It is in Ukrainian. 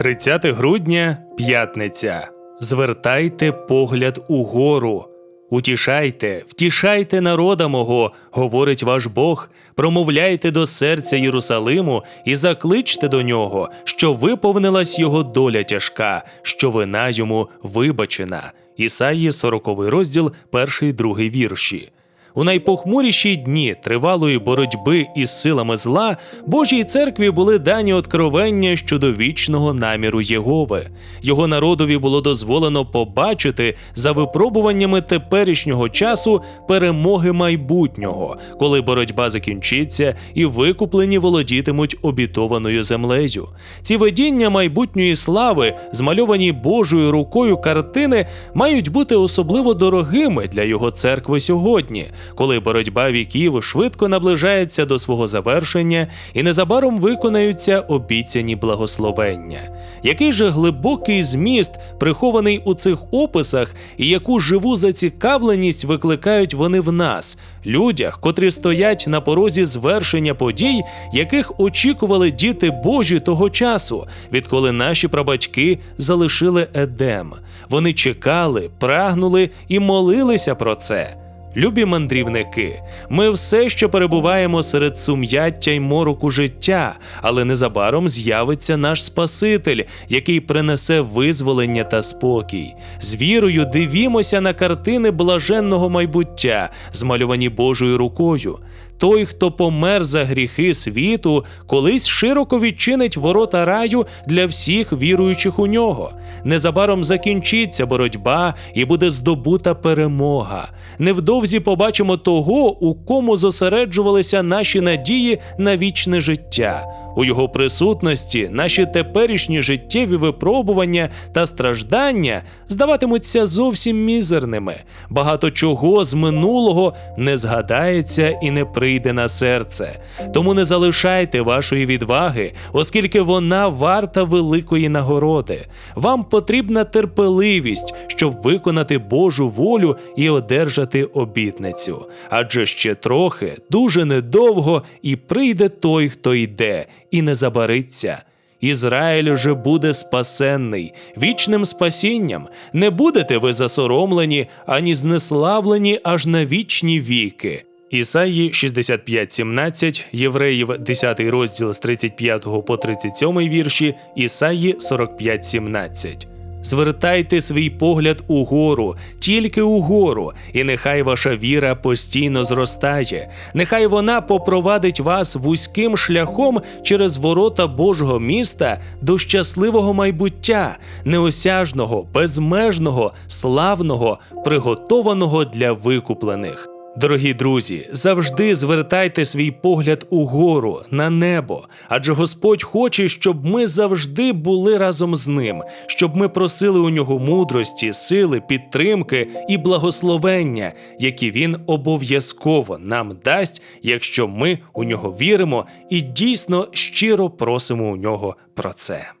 30 грудня п'ятниця. Звертайте погляд угору. Утішайте, втішайте народа мого, говорить ваш Бог, промовляйте до серця Єрусалиму і закличте до нього, що виповнилась його доля тяжка, що вина йому вибачена. Ісаї 40 розділ, 1-2 вірші. У найпохмуріші дні тривалої боротьби із силами зла Божій церкві були дані откровення щодо вічного наміру Єгови. Його народові було дозволено побачити за випробуваннями теперішнього часу перемоги майбутнього, коли боротьба закінчиться і викуплені володітимуть обітованою землею. Ці видіння майбутньої слави, змальовані Божою рукою картини, мають бути особливо дорогими для його церкви сьогодні коли боротьба віків швидко наближається до свого завершення і незабаром виконаються обіцяні благословення. Який же глибокий зміст прихований у цих описах, і яку живу зацікавленість викликають вони в нас, людях, котрі стоять на порозі звершення подій, яких очікували діти Божі того часу, відколи наші прабатьки залишили Едем. Вони чекали, прагнули і молилися про це. Любі мандрівники, ми все ще перебуваємо серед сум'яття й мороку життя, але незабаром з'явиться наш Спаситель, який принесе визволення та спокій. З вірою дивімося на картини блаженного майбуття, змальовані Божою рукою. Той, хто помер за гріхи світу, колись широко відчинить ворота раю для всіх віруючих у нього. Незабаром закінчиться боротьба і буде здобута перемога. Невдовзі побачимо того, у кому зосереджувалися наші надії на вічне життя. У його присутності наші теперішні життєві випробування та страждання здаватимуться зовсім мізерними. Багато чого з минулого не згадається і не прийде на серце. Тому не залишайте вашої відваги, оскільки вона варта великої нагороди. Вам потрібна терпеливість, щоб виконати Божу волю і одержати обітницю. Адже ще трохи, дуже недовго, і прийде той, хто йде і не забариться. Ізраїль уже буде спасенний, вічним спасінням. Не будете ви засоромлені ані знеславлені аж на вічні віки. Ісаї 65.17, Євреїв 10 розділ з 35 по 37 вірші, Ісаї 45.17. Звертайте свій погляд угору, тільки угору, і нехай ваша віра постійно зростає, нехай вона попровадить вас вузьким шляхом через ворота Божого міста до щасливого майбуття, неосяжного, безмежного, славного, приготованого для викуплених. Дорогі друзі, завжди звертайте свій погляд угору на небо, адже Господь хоче, щоб ми завжди були разом з ним, щоб ми просили у нього мудрості, сили, підтримки і благословення, які він обов'язково нам дасть, якщо ми у нього віримо і дійсно щиро просимо у нього про це.